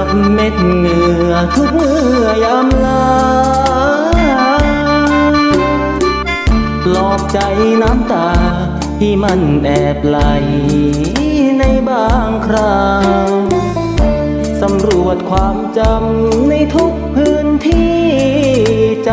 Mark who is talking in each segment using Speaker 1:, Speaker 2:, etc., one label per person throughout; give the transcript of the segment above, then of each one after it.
Speaker 1: ับเม็ดเหงื่อทุกเมื่อยามลาปลอบใจน้ำตาที่มันแอบไหลในบางคราวสำรวจความจำในทุกพื้นที่ใจ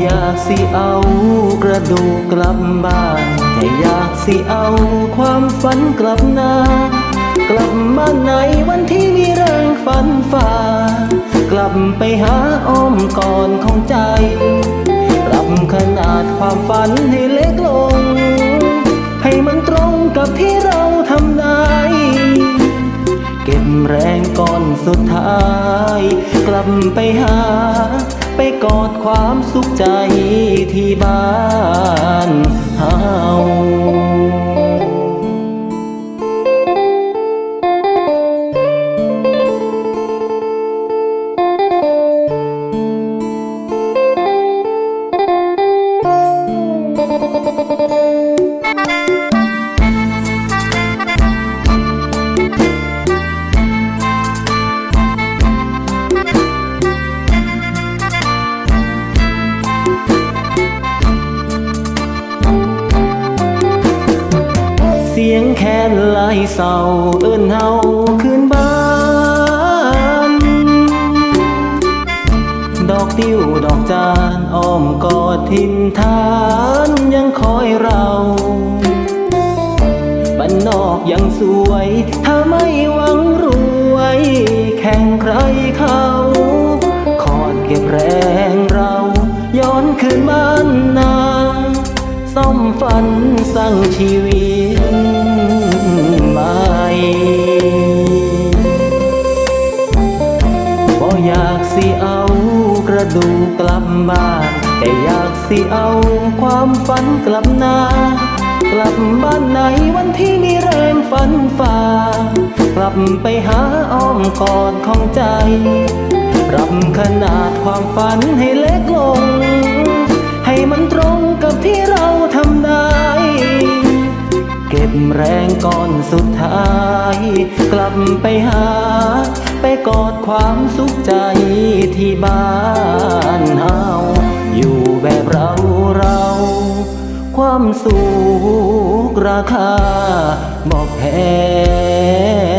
Speaker 1: อยากสิเอากระดูกกลับบ้านแต่อยากสิเอาความฝันกลับนากลับมาในวันที่มีแรงฝันฝ่ากลับไปหาอ้อมก่อนของใจปรับขนาดความฝันให้ ก่อนสุดท้าย กลับไปหา ไปกอดความสุขใจที่บ้านหา คนลายเศร้าเอิ้นเฮาคืนบ้าน ดอกติ้วดอกจานอ้อมกอดทินทานยังคอยเราบ้านนอกยังสวย ถ้าไม่หวังรวย แข่งใครเขา ขอดเก็บแรง นสร้างชีวิตใหม่บ่อยากสิเอากระดูกกลับบ้านแต่อยากสิเอาความฝันกลับนากลับบ้านในวันที่มีแรงฝันฝ่ากลับไปหาอ้อมกอดของใจปรับขนาดความฝันให้เล็กลง ดแรงก่อนสุดท้าย กลับไปหา ไปกอดความสุขใจที่บ้านเฮาอยู่แบบเราเรา ความสุขราคาบอกแพง